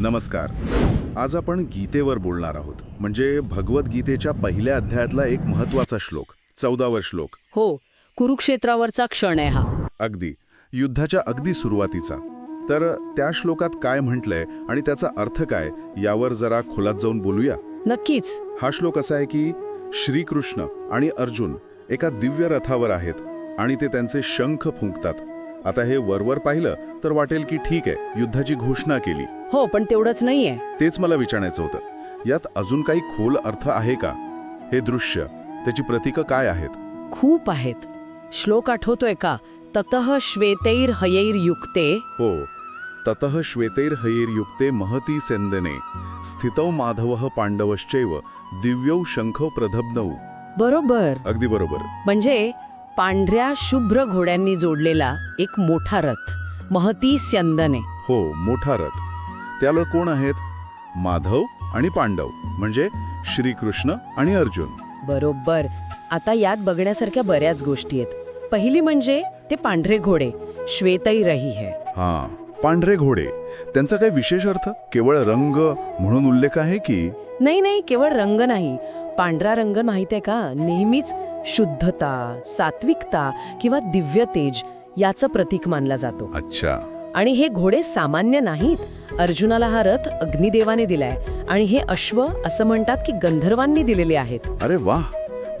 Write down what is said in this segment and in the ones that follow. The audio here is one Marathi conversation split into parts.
नमस्कार. आज आपण गीतेवर बोलणार आहोत. म्हणजे भगवद्गीतेच्या पहिल्या अध्यायातला एक महत्त्वाचा श्लोक चौदावर श्लोक. हो कुरुक्षेत्रावरचा क्षण आहे हा. अगदी. युद्धाच्या अगदी सुरुवातीचा. तर त्या श्लोकात काय म्हटलंय आणि त्याचा अर्थ काय यावर जरा खोलात जाऊन बोलूया? नक्कीच. हा श्लोक असा आहे की श्रीकृष्ण आणि अर्जुन एका दिव्य रथावर आहेत आणि ते त्यांचे शंख फुंकतात. आता हे वरवर पाहिलं तर वाटेल की ठीक आहे युद्धाची घोषणा केली. हो पण तेवढंच नाहीये. तेच मला विचारायचं होतं. यात अजून काही खोल अर्थ आहे का? हे दृश्य त्याची प्रतीकं काय आहेत? खूप आहेत. श्लोक आठवतोय का? ततः श्वेतैर हयैर युक्ते? हो. ततः श्वेतैर्हयैर्युक्ते महती सेंदने स्थितौ माधव पांडवश्चैव दिव्यौ शंख प्रधब्नौ। बरोबर. अगदी बरोबर. म्हणजे पांढऱ्या शुभ्र घोड्यांनी जोडलेला एक मोठा रथ महती स्यंदने. हो मोठा रथ. त्याला कोण आहेत? माधव आणि पांडव म्हणजे श्रीकृष्ण आणि अर्जुन. बरोबर. आता यात बघण्यासारख्या बऱ्याच गोष्टी आहेत. पहिली म्हणजे ते पांढरे घोडे श्वेतैरही है. हा पांढरे घोडे. त्यांचा काही विशेष अर्थ? केवळ रंग म्हणून उल्लेख आहे की? नाही नाही केवळ रंग नाही. पांढरा रंग माहीत आहे का? नेहमीच शुद्धता सात्विकता किंवा दिव्य तेज याचं प्रतीक मानला जातो. अच्छा. आणि हे घोडे सामान्य नाहीत. अर्जुनाला हा रथ अग्निदेवाने दिलाय. आणि हे अश्व असं म्हणतात की गंधर्वांनी दिलेले आहेत. अरे वा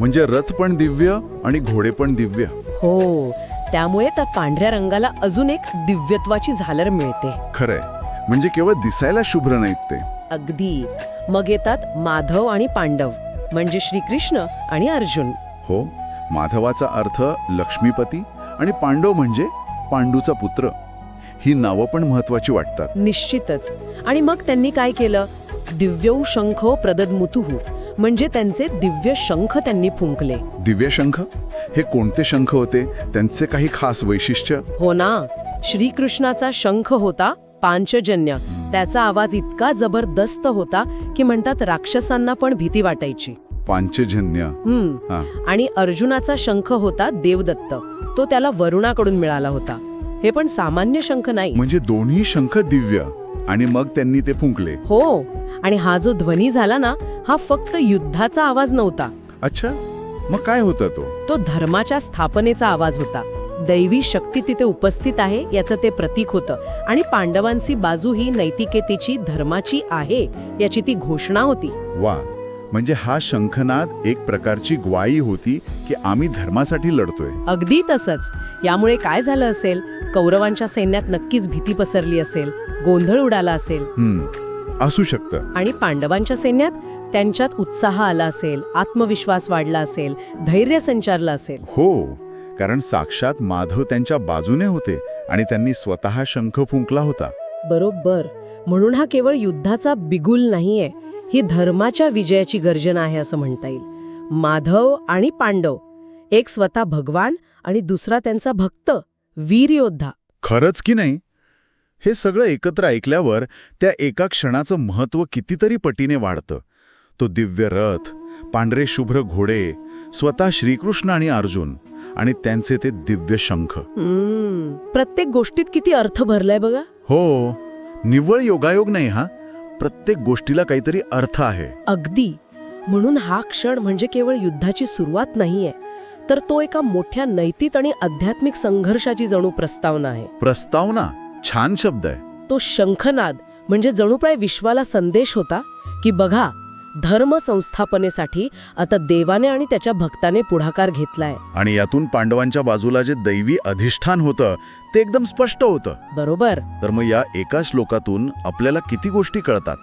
म्हणजे रथ पण दिव्य आणि घोडे पण दिव्य. हो. त्यामुळे त्या पांढऱ्या रंगाला अजून एक दिव्यत्वाची झालर मिळते. खरंय. म्हणजे केवळ दिसायला शुभ्र नाहीत ते. अगदी. मग येतात माधव आणि पांडव. म्हणजे श्रीकृष्ण आणि अर्जुन. हो माधवाचा अर्थ लक्ष्मीपती आणि पांडव म्हणजे पांडूचा पुत्र. ही नावं पण महत्वाची वाटतात. निश्चितच. आणि मग त्यांनी काय केलं? दिव्यौ शंखो प्रददमुतुहू म्हणजे त्यांचे दिव्य शंख त्यांनी फुंकले. दिव्य शंख? हे कोणते शंख होते? त्यांचे काही खास वैशिष्ट्य? हो ना. श्रीकृष्णाचा शंख होता पांचजन्य. त्याचा आवाज इतका जबरदस्त होता की म्हणतात राक्षसांना पण भीती वाटायची. पांचजन्य. हा. आणि अर्जुनाचा शंख होता देवदत्त. तो त्याला वरुणाकडून मिळाला होता. हे पण सामान्य शंख नाही. म्हणजे दोन्ही शंख दिव्य आणि मग त्यांनी ते फुंकले. हो. आणि हा जो ध्वनी झाला ना हा फक्त युद्धाचा आवाज नव्हता. अच्छा. मग काय होता तो? तो धर्माच्या स्थापनेचा आवाज होता. दैवी शक्ती तिथे उपस्थित आहे याचं ते प्रतीक होतं. आणि पांडवांची बाजू ही नैतिकतेची धर्माची आहे याची ती घोषणा होती. वा. म्हणजे हा शंखनाद एक प्रकारची ग्वाही होती की आम्ही धर्मासाठी लढतोय. अगदी तसंच. यामुळे काय झालं असेल? कौरवांच्या सैन्यात नक्कीच भीती पसरली असेल गोंधळ उडाला असेल. हम्म असू शकतं. आणि पांडवांच्या सैन्यात त्यांच्यात उत्साह आला असेल आत्मविश्वास वाढला असेल धैर्य संचारलं असेल. हो कारण साक्षात माधव त्यांच्या बाजूने होते आणि त्यांनी स्वतः शंख फुंकला होता. बरोबर. म्हणून हा केवळ युद्धाचा बिगुल नाहीये. ही धर्माच्या विजयाची गर्जना आहे असं म्हणता येईल. माधव आणि पांडव एक स्वतः भगवान आणि दुसरा त्यांचा भक्त वीर योद्धा खरंच की नाही? हे सगळं एकत्र ऐकल्यावर त्या एका क्षणाचं महत्त्व कितीतरी पटीने वाढतं. तो दिव्य रथ पांढरे शुभ्र घोडे स्वतः श्रीकृष्ण आणि अर्जुन आणि त्यांचे ते दिव्य शंख. प्रत्येक गोष्टीत किती अर्थ भरलाय बघा. हो निव्वळ योगायोग नाही हा. प्रत्येक गोष्टीला काहीतरी अर्थ आहे. अगदी. म्हणून हा क्षण म्हणजे केवळ युद्धाची सुरुवात नाहीये तर तो एका मोठ्या नैतिक आणि आध्यात्मिक संघर्षाची जणू प्रस्तावना आहे. प्रस्तावना? छान शब्द आहे. तो शंखनाद म्हणजे जणू प्राय विश्वाला संदेश होता की बघा धर्म संस्थापनेसाठी आता देवाने आणि त्याच्या भक्ताने पुढाकार घेतलाय. आणि यातून पांडवांच्या बाजूला जे दैवी अधिष्ठान होतं ते एकदम स्पष्ट होतं. बरोबर. तर मग या एका श्लोकातून आपल्याला किती गोष्टी कळतात?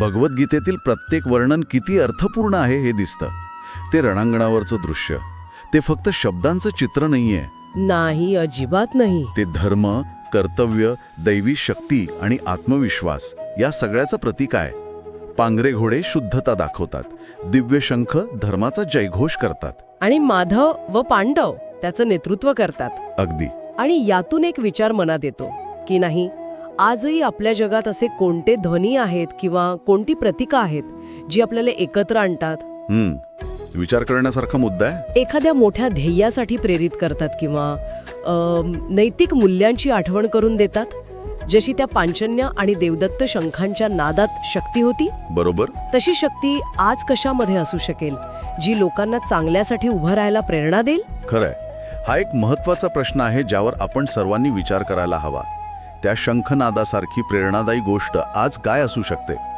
भगवद्गीतेतील प्रत्येक वर्णन किती अर्थपूर्ण आहे हे दिसतं. ते रणांगणावरचं दृश्य ते फक्त शब्दांचं चित्र नाहीये. नाही अजिबात नाही. ते धर्म कर्तव्य दैवी शक्ती आणि आत्मविश्वास या सगळ्याचं प्रतीक आहे. पांगरे घोडे शुद्धता दाखवतात. दिव्य शंख धर्माचा जयघोष करतात. आणि माधव व पांडव त्याचं नेतृत्व करतात. अगदी. आणि यातून एक विचार मनात येतो की नाही आजही आपल्या जगात असे कोणते ध्वनी आहेत किंवा कोणती प्रतीकं आहेत जी आपल्याला एकत्र आणतात? हम्म. विचार करण्यासारखा मुद्दा आहे. एखाद्या मोठ्या ध्येयासाठी प्रेरित करतात किंवा अम, नैतिक मूल्यांची आठवण करून देतात? जशी त्या पांचन्य आणि देवदत्त शंखांच्या नादात शक्ती होती बरोबर. तशी शक्ती आज कशामध्ये असू शकेल जी लोकांना चांगल्यासाठी उभं राहायला प्रेरणा देईल? खरंय. हा एक महत्त्वाचा प्रश्न आहे ज्यावर आपण सर्वांनी विचार करायला हवा. त्या शंखनादासारखी प्रेरणादायी गोष्ट आज काय असू शकते?